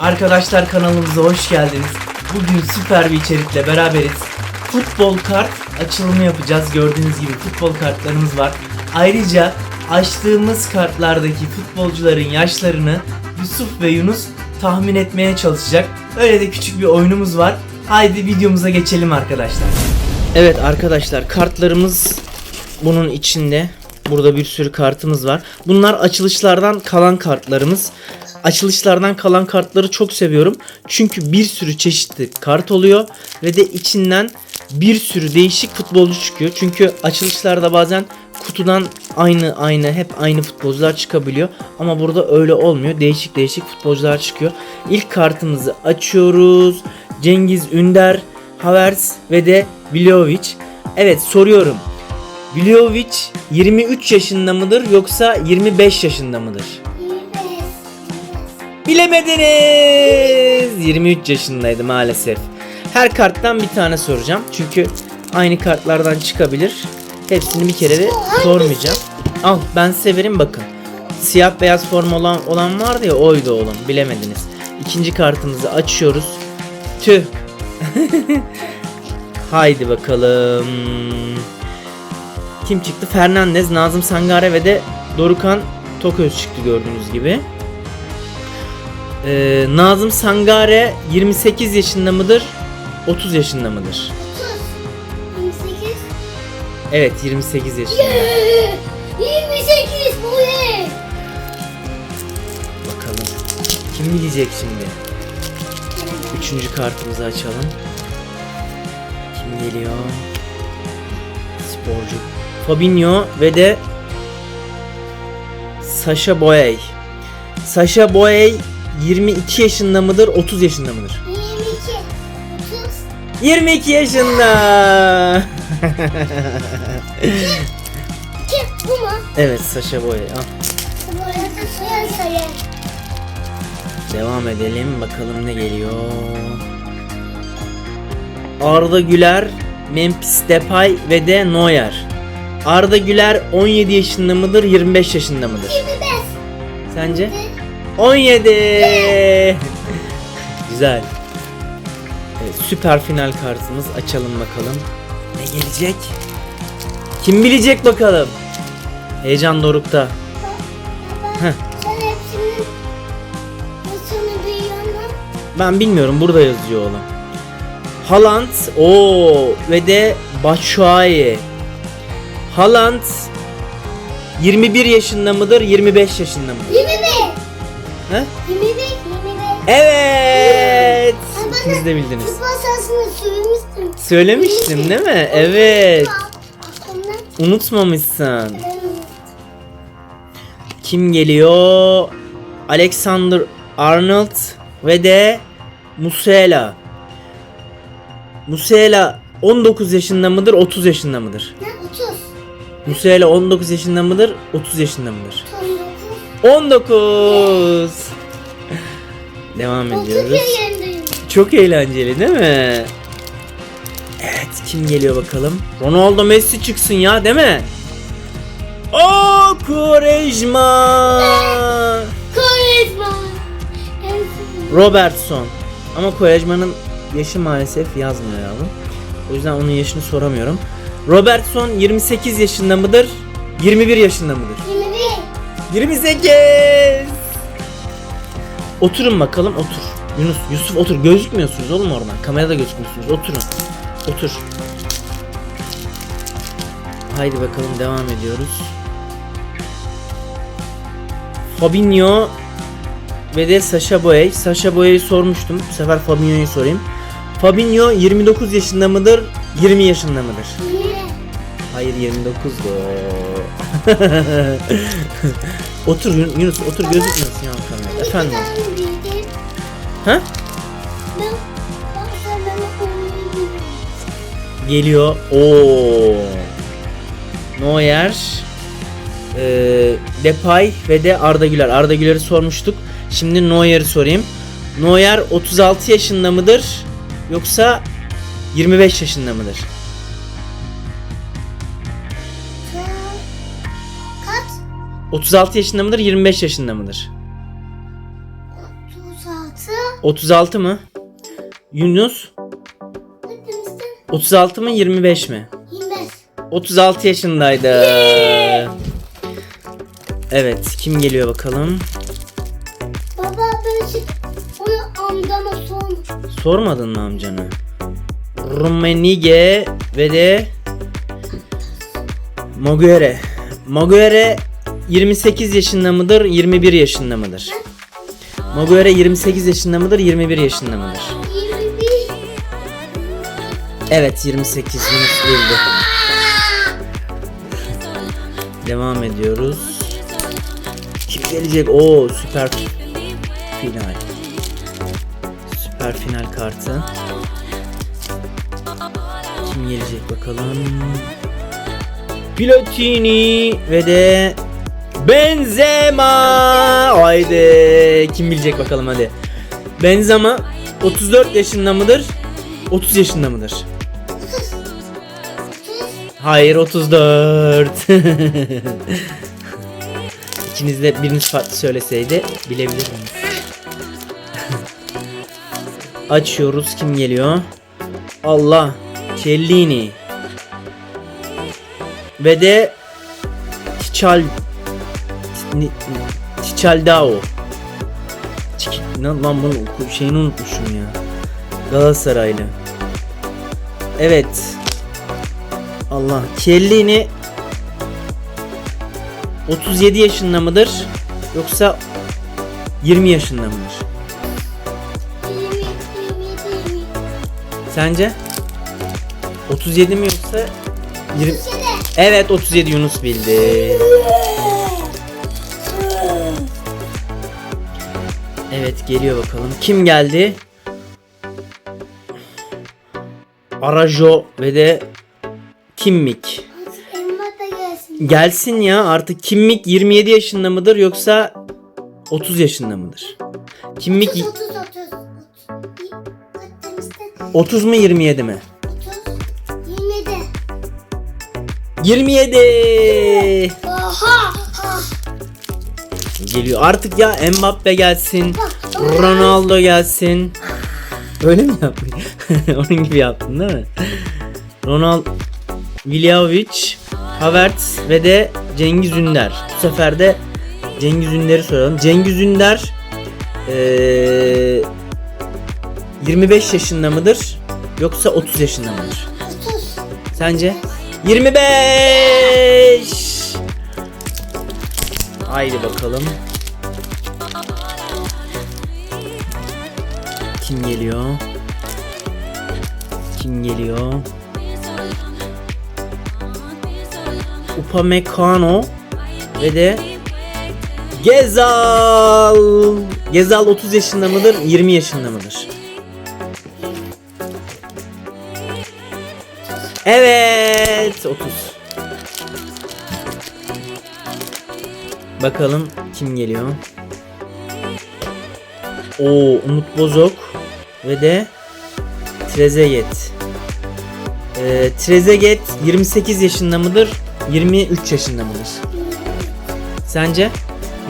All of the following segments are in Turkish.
Arkadaşlar kanalımıza hoş geldiniz. Bugün süper bir içerikle beraberiz. Futbol kart açılımı yapacağız. Gördüğünüz gibi futbol kartlarımız var. Ayrıca açtığımız kartlardaki futbolcuların yaşlarını Yusuf ve Yunus tahmin etmeye çalışacak. Öyle de küçük bir oyunumuz var. Haydi videomuza geçelim arkadaşlar. Evet arkadaşlar kartlarımız bunun içinde. Burada bir sürü kartımız var. Bunlar açılışlardan kalan kartlarımız. Açılışlardan kalan kartları çok seviyorum. Çünkü bir sürü çeşitli kart oluyor ve de içinden bir sürü değişik futbolcu çıkıyor. Çünkü açılışlarda bazen kutudan aynı aynı hep aynı futbolcular çıkabiliyor. Ama burada öyle olmuyor. Değişik değişik futbolcular çıkıyor. İlk kartımızı açıyoruz. Cengiz Ünder, Havertz ve de Vlahovic. Evet soruyorum. Vlahovic 23 yaşında mıdır yoksa 25 yaşında mıdır? Bilemediniz. 23 yaşındaydı maalesef. Her karttan bir tane soracağım. Çünkü aynı kartlardan çıkabilir. Hepsini bir kere de sormayacağım. Al ben severim bakın. Siyah beyaz forma olan, olan vardı ya oydu oğlum. Bilemediniz. İkinci kartımızı açıyoruz. Tüh. Haydi bakalım. Kim çıktı? Fernandez, Nazım Sangare ve de Dorukan Toköz çıktı gördüğünüz gibi. Ee, Nazım Sangare 28 yaşında mıdır? 30 yaşında mıdır? 28. Evet 28 yaşında. 28 bu ne? Bakalım. Kim bilecek şimdi? Üçüncü kartımızı açalım. Kim geliyor? Sporcu. Fabinho ve de Sasha Boey. Sasha Boey 22 yaşında mıdır? 30 yaşında mıdır? 22. 30. 22 yaşında. Kim? Bu mu? evet Sasha Boey. Al. Bu arada soyan sayı. Devam edelim bakalım ne geliyor. Arda Güler, Memphis Depay ve de Neuer. Arda Güler 17 yaşında mıdır, 25 yaşında mıdır? 25. Sence? 17. Güzel. Evet, süper final kartımız. Açalım bakalım. Ne gelecek? Kim bilecek bakalım? Heyecan dorukta. Heh. Ben bilmiyorum burada yazıyor oğlum. Haaland o ve de Batshuayi. Haaland 21 yaşında mıdır 25 yaşında mıdır? 21. He? 21. 21. Evet. İkiniz de bildiniz. Futbol sahasında söylemiştim. Söylemiştim değil mi? Evet. Unutmamışsın. Kim geliyor? Alexander Arnold ve de Musiala. Musiala 19 yaşında mıdır 30 yaşında mıdır? Ne? 30. Musiala 19 yaşında mıdır 30 yaşında mıdır? 19. 19. Devam 30 ediyoruz. Çok eğlenceli değil mi? Evet kim geliyor bakalım? Ronaldo Messi çıksın ya değil mi? O. En sevdiğim. Robertson. Ama Quaresma'nın yaşı maalesef yazmıyor yavrum. O yüzden onun yaşını soramıyorum. Robertson 28 yaşında mıdır? 21 yaşında mıdır? 21. 28. Oturun bakalım otur. Yunus, Yusuf otur. Gözükmüyorsunuz oğlum oradan. Kamerada gözükmüyorsunuz. Oturun. Otur. Haydi bakalım devam ediyoruz. Fabinho ve de Sasha Boey. Sasha Boey'i sormuştum. Bu sefer Fabinho'yu sorayım. Fabinho 29 yaşında mıdır? 20 yaşında mıdır? 20. Hayır 29 da. otur Yun- Yunus otur gözükmüyorsun ya kamerada. Efendim. Ha? Geliyor. Oo. Neuer, eee Depay ve de Arda Güler. Arda Güler'i sormuştuk. Şimdi Neuer'i sorayım. Neuer 36 yaşında mıdır? Yoksa 25 yaşında mıdır? 36 yaşında mıdır? 25 yaşında mıdır? 36. 36 mı? Yunus Hepimizden 36 mı 25 mi? 25. 36 yaşındaydı. Evet kim geliyor bakalım? Baba ben şu onu amcama sormuş. Sormadın mı amcana? Rumenige ve de Moguere. Moguere 28 yaşında mıdır, 21 yaşında mıdır? Moguere 28 yaşında mıdır, 21 yaşında mıdır? 21. Evet 28 Yunus bildi. Devam ediyoruz. Kim gelecek? Oo süper final. Süper final kartı. Kim gelecek bakalım. Pilotini ve de Benzema. Haydi. Kim bilecek bakalım hadi. Benzema 34 yaşında mıdır? 30 yaşında mıdır? Hayır 34. İkiniz de biriniz farklı söyleseydi bilebilirdiniz. Açıyoruz kim geliyor? Allah. Cellini. Ve de Tiçal Çiki- Lan lan bunu oku- şeyini unutmuşum ya. Galatasaraylı. Evet. Allah. Kellini 37 yaşında mıdır? Yoksa 20 yaşında mıdır? 20, 27, 27. Sence? 37 mi yoksa 20? Şöyle. Evet 37 Yunus bildi. Evet geliyor bakalım. Kim geldi? Arajo ve de Kimmik. Gelsin. Gelsin ya artık Kimmik 27 yaşında mıdır yoksa 30 yaşında mıdır? Kimmik 30, 30, 30. 30. Kaç demiştin? 30 mu 27 mi? 30, 27. 27. Oha! Geliyor artık ya Mbappe gelsin. Ronaldo gelsin. Öyle mi yaptın? Onun gibi yaptın değil mi? Ronald Viljovic, Havertz ve de Cengiz Ünder. Bu sefer de Cengiz Ünder'i soralım. Cengiz Ünder eee, 25 yaşında mıdır? Yoksa 30 yaşında mıdır? 30. Sence? 25. Haydi bakalım. Kim geliyor? Kim geliyor? Upamecano ve de Gezal. Gezal 30 yaşında mıdır? 20 yaşında mıdır? Evet 30. Bakalım kim geliyor? Oo Umut Bozok ve de Trezeguet. Ee, Trezeguet 28 yaşında mıdır? 23 yaşında mıdır? Sence?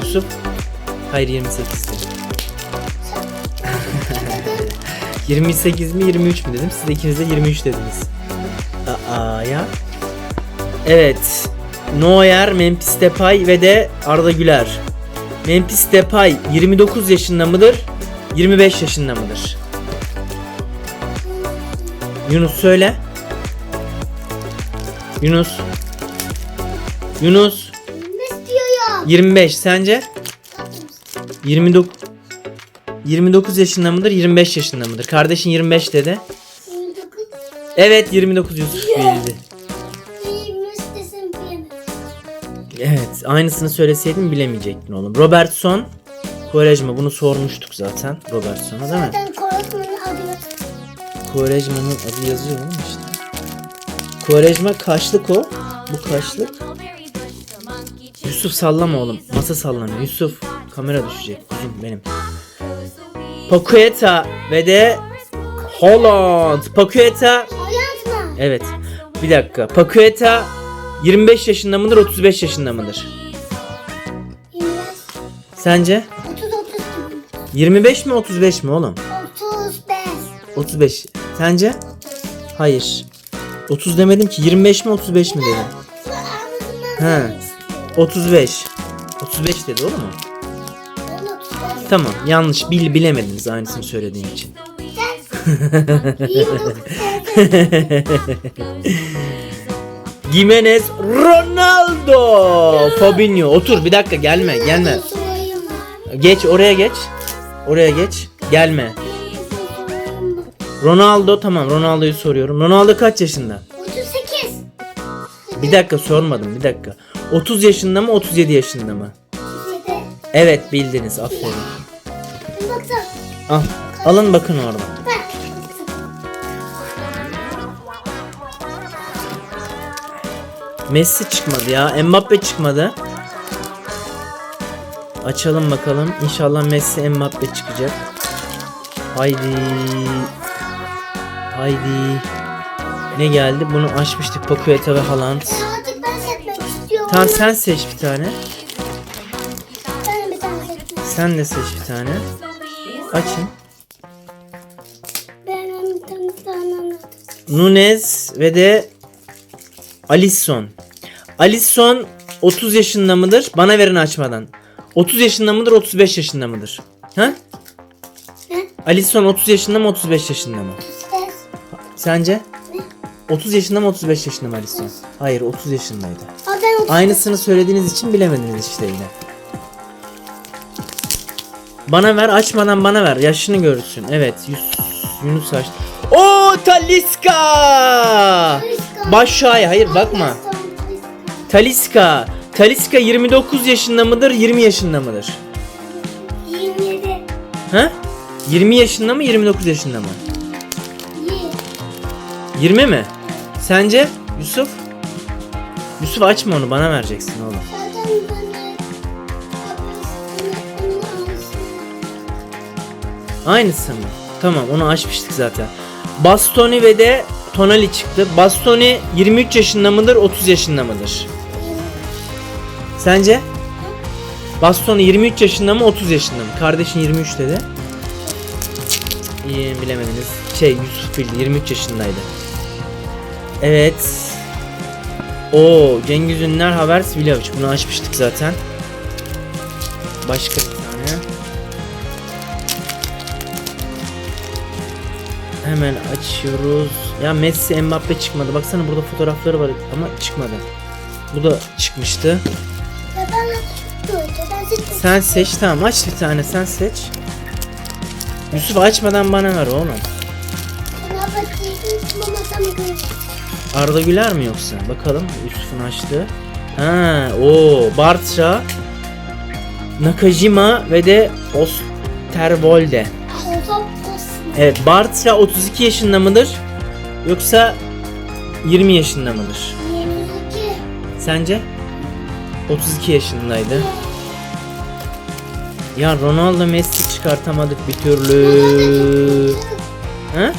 Yusuf? Hayır 28'di. 28 mi 23 mi dedim. Siz de ikiniz de 23 dediniz. Aa ya. Evet. Neuer, Memphis Depay ve de Arda Güler. Memphis Depay 29 yaşında mıdır? 25 yaşında mıdır? Yunus söyle. Yunus. Yunus. Ne istiyor ya? 25 sence? Kaç demiştin? 29 29 yaşında mıdır? 25 yaşında mıdır? Kardeşin 25 dedi. 29. Evet 29 Yusuf bildi. Aynısını söyleseydin bilemeyecektin oğlum. Robertson Quaresma bunu sormuştuk zaten Robertson'a değil mi? Zaten Korosman'ın adı yok. Quaresma'nın adı yazıyor oğlum işte. Quaresma kaçlık o? Bu kaçlık? Yusuf sallama oğlum. Masa sallanıyor. Yusuf kamera düşecek. Kuzum benim. Paqueta ve de Holland. Paqueta? Evet. Bir dakika. Paqueta 25 yaşında mıdır 35 yaşında mıdır? 25. Sence? 30 30 gibi. 25 mi 35 mi oğlum? 35. 35. Sence? Hayır. 30 demedim ki 25 mi 35 mi dedim. Şu ağzından He. 35. 35 dedi oğlum mu? Ben 35. Tamam yanlış bil bilemediniz aynısını söylediğim için. Sen 29 tane. Gimenez Ronaldo. Fabinho otur bir dakika gelme gelme. Geç oraya geç. Oraya geç. Gelme. Ronaldo tamam Ronaldo'yu soruyorum. Ronaldo kaç yaşında? 38. Bir dakika sormadım bir dakika. 30 yaşında mı 37 yaşında mı? 37. Evet bildiniz aferin. Al. Alın bakın oradan. Messi çıkmadı ya. Mbappe çıkmadı. Açalım bakalım. İnşallah Messi Mbappe çıkacak. Haydi. Haydi. Ne geldi? Bunu açmıştık. Paqueta ve Haaland. Artık ben seçmek istiyorum. Tamam sen seç bir tane. Ben bir tane seçmek Sen de seç bir tane. Açın. Ben bir tane tane anlatayım. Nunez ve de Alisson. Alisson 30 yaşında mıdır? Bana verin açmadan. 30 yaşında mıdır? 35 yaşında mıdır? Ha? Ne? Alisson 30 yaşında mı? 35 yaşında mı? 35. Sence? 30 yaşında mı? 35 yaşında mı Alisson? Hayır 30 yaşındaydı. Aa ben 30. Aynısını söylediğiniz için bilemediniz işte yine. Bana ver açmadan bana ver. Yaşını görürsün. Evet. Yus, Yunus aç. Oo Taliska! Baş şahi. Hayır bakma. Taliska. Taliska 29 yaşında mıdır? 20 yaşında mıdır? 27. Ha? 20 yaşında mı? 29 yaşında mı? İyi. 20 mi? Sence Yusuf? Yusuf açma onu bana vereceksin oğlum. Aynısı mı? Tamam onu açmıştık zaten. Bastoni ve de Tonali çıktı. Bastoni 23 yaşında mıdır 30 yaşında mıdır? Sence? Bastoni 23 yaşında mı 30 yaşında mı? Kardeşin 23 dedi. İyi bilemediniz. Şey Yusuf bildi 23 yaşındaydı. Evet. O Cengiz Ünler Havertz Vlahovic bunu açmıştık zaten. Başka bir tane. Hemen açıyoruz. Ya Messi Mbappe çıkmadı. Baksana burada fotoğrafları var ama çıkmadı. Bu da çıkmıştı. Sen seç tamam aç bir tane sen seç. Yusuf açmadan bana ver oğlum. Arda Güler mi yoksa? Bakalım Yusuf'un açtığı. Ha, o Bartra, Nakajima ve de Osterwolde. Evet, Bartra 32 yaşında mıdır? Yoksa 20 yaşında mıdır? 22. Sence? 32 yaşındaydı. Ya Ronaldo Messi çıkartamadık bir türlü. Ha?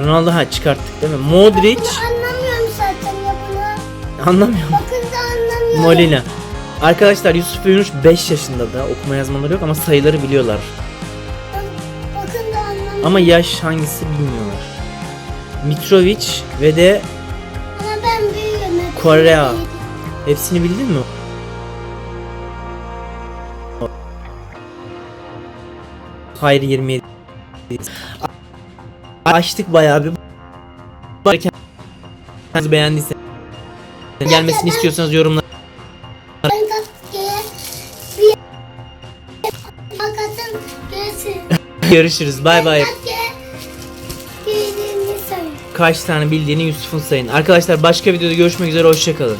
Ronaldo ha çıkarttık değil mi? Modric Anlamıyorum zaten ya bunu. anlamıyorum. Bakınca anlamıyorum. Molina. Arkadaşlar Yusuf Yunus 5 yaşında da okuma yazmaları yok ama sayıları biliyorlar. Bakınca anlamıyorum. Ama yaş hangisi bilmiyorlar. Mitrovic ve de Ama ben büyüğüm. Korea. hepsini bildin mi? Hayır 27. Açtık bayağı bir. Kendinizi beğendiyseniz gelmesini istiyorsanız görsün. görüşürüz. Bay bay. Kaç tane bildiğini Yusuf'un sayın. Arkadaşlar başka videoda görüşmek üzere hoşçakalın.